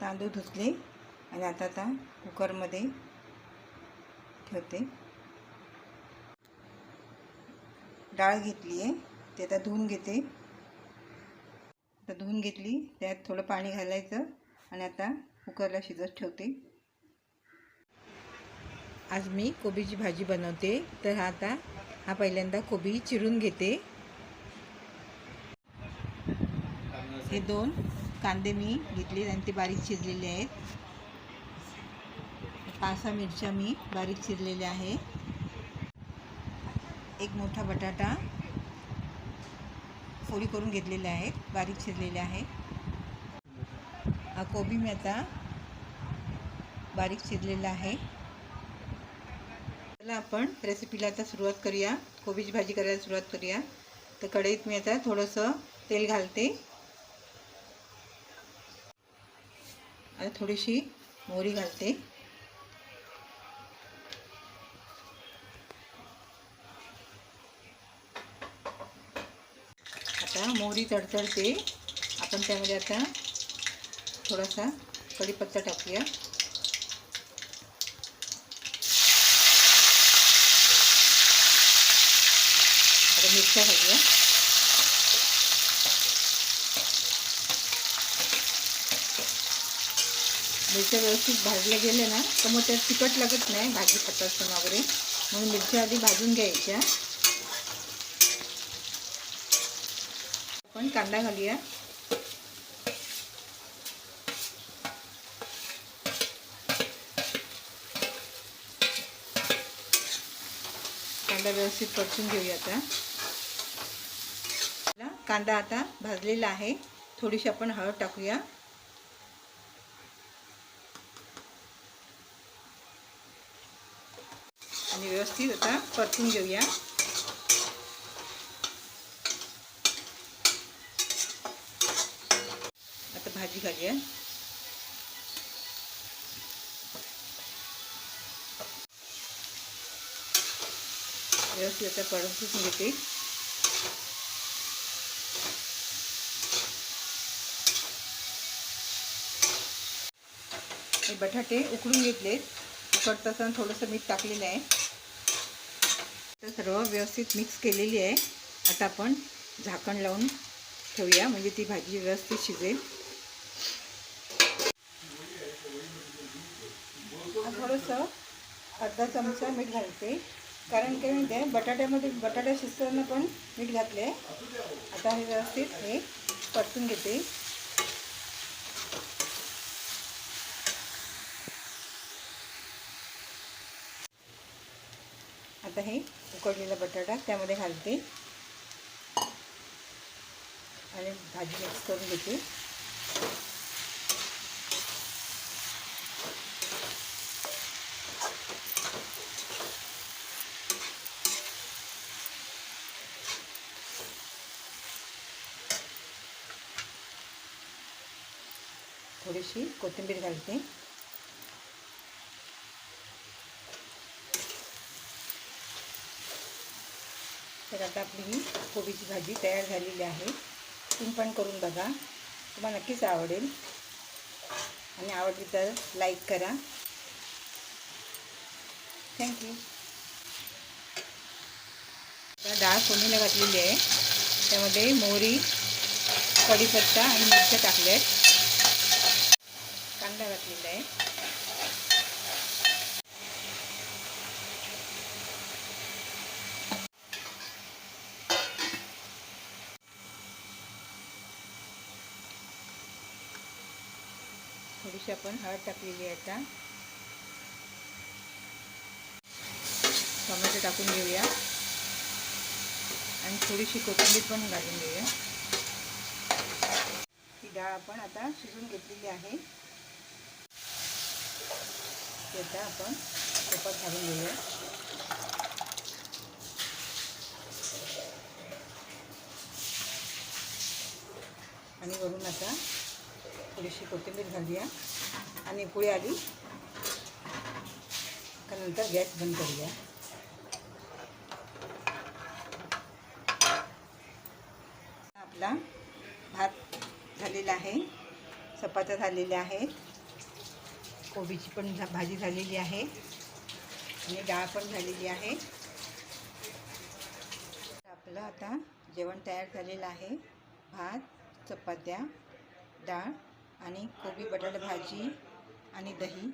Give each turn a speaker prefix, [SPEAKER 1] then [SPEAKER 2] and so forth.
[SPEAKER 1] तांदूळ धुतले आणि आता आता कुकरमध्ये ठेवते. डाळ घेतली आहे ते आता धुवून घेते. आता धुवून घेतली त्यात थोडं पाणी घालायचं आणि आता कुकरला शिजत ठेवते. आज मी कोबीची भाजी बनवते तर हा आता हा पहिल्यांदा कोबी चिरून घेते. हे दोन कांदे मी घेतले आणि ते बारीक चिरलेले आहेत. पाच सहा मिरच्या मी बारीक चिरलेल्या आहे. एक मोठा बटाटा फोडी करून घेतलेले आहेत बारीक चिरलेल्या आहे. हा कोबी मी आता बारीक चिरलेला आहे. चला आपण रेसिपीला आता सुरुवात करूया. कोबीची भाजी करायला सुरुवात करूया. तर कढईत मी आता थोडंसं तेल घालते. आता थोडीशी मोहरी घालते. आता मोहरी तडतडते. आपण त्यामध्ये आता थोडासा कढीपत्ता टाकूया. आता मिरच्या घालूया. मिरच्या व्यवस्थित भाजल्या गेल्या ना तर मग त्यात तिखट लागत नाही भाजी खात असताना वगैरे म्हणून मिरच्या आधी भाजून घ्यायच्या. आपण कांदा घालूया. कांदा व्यवस्थित परतून घेऊया आता. कांदा आता भाजलेला आहे. थोडीशी आपण हळद टाकूया. आणि व्यवस्थित आता परतून घेऊया. आता भाजी घालूया व्यवस्थित आता परतून घेते. बटाटे उकडून घेतलेत. उकडत असताना थोडंसं मीठ टाकलेलं आहे. तर सर्व व्यवस्थित मिक्स केलेली आहे. आता आपण झाकण लावून ठेवूया म्हणजे ती भाजी व्यवस्थित शिजेल. थोडंसं अर्धा चमचा मीठ घालते. कारण काय माहिती आहे बटाट्यामध्ये बटाटा शिजताना पण मीठ घातले आहे आता हे व्यवस्थित हे परतून घेते. आता हे. उकडलेला बटाटा त्यामध्ये घालते. आणि भाजी मिक्स करून घेते. थोडीशी कोथिंबीर घालते. तर आता आपली ही कोबीची भाजी तयार झालेली आहे. तुम्ही पण करून बघा. तुम्हाला नक्कीच आवडेल. आणि आवडली तर लाईक करा. थँक्यू आता डाळ फोडणीला घातलेली आहे. त्यामध्ये मोहरी कढीपत्ता आणि मिरच्या टाकल्या आहेत कांदा घातलेला आहे थोडीशी आपण हळद टाकलेली आहे आता. टोमॅटो टाकून घेऊया. आणि थोडीशी कोथिंबीर पण घालून घेऊया. ही डाळ आपण आता शिजून घेतलेली आहे. ती आता आपण तुपात घालून घेऊया. आणि वरून आता थोडीशी कोथिंबीर घालूया. आणि पुढे आली का नंतर गॅस बंद करूया. आपला भात झालेला आहे. चपात्या झालेल्या आहेत. कोबीची पण झा- भाजी झालेली आहे. आणि डाळ पण झालेली आहे. आपलं आता जेवण तयार झालेलं आहे. भात चपात्या डाळ. आणि कोबी बटाटा भाजी आणि दही.